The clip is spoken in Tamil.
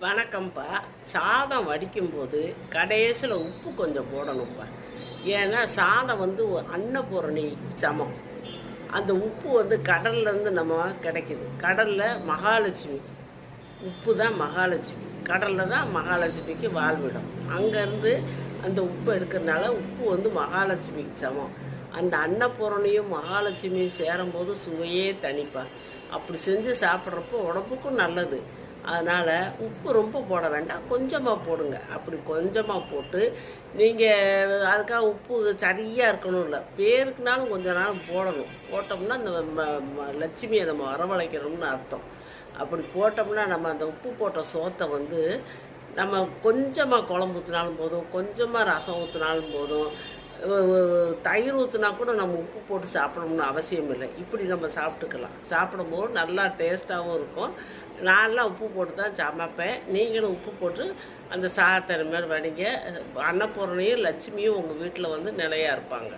வணக்கம்ப்பா. சாதம் வடிக்கும்போது கடைசியில் உப்பு கொஞ்சம் போடணும்ப்பா. ஏன்னா சாதம் வந்து அன்னபூரணி சமம். அந்த உப்பு வந்து கடல்லேருந்து நம்ம கிடைக்குது. கடலில் மகாலட்சுமி. உப்பு தான் மகாலட்சுமி. கடலில் தான் மகாலட்சுமிக்கு வாழ்விடம். அங்கேருந்து அந்த உப்பு எடுக்கிறனால உப்பு வந்து மகாலட்சுமிக்கு சமம். அந்த அன்னபூரணியும் மகாலட்சுமியும் சேரும்போது சுவையே தனிப்பா. அப்படி செஞ்சு சாப்பிட்றப்போ உடம்புக்கும் நல்லது. அதனால் உப்பு ரொம்ப போட வேண்டாம். கொஞ்சமாக போடுங்க. அப்படி கொஞ்சமாக போட்டு நீங்கள் அதுக்காக உப்பு சரியாக இருக்கணும் இல்லை. பேருக்குனாலும் கொஞ்ச நாள் போடணும். போட்டோம்னா அந்த ம- ம- லட்சுமியை நம்ம வரவழைக்கிறோம்னு அர்த்தம். அப்படி போட்டோம்னா நம்ம அந்த உப்பு போட்ட சோத்தை வந்து நம்ம கொஞ்சமாக குழம்பு ஊற்றினாலும் போதும். கொஞ்சமாக ரசம் ஊற்றினாலும் போதும். தயிர் ஊற்றுனா கூட நம்ம உப்பு போட்டு சாப்பிடணும்னு அவசியம் இல்லை. இப்படி நம்ம சாப்பிட்டுக்கலாம். சாப்பிடும்போது நல்லா டேஸ்ட்டாகவும் இருக்கும். நான்லாம் உப்பு போட்டு தான் சமைப்பேன். நீங்களும் உப்பு போட்டு அந்த சாதத்தை மாதிரி வடிங்க. அன்னபூரணியும் லட்சுமியும் உங்கள் வீட்டில் வந்து நிலையாக இருப்பாங்க.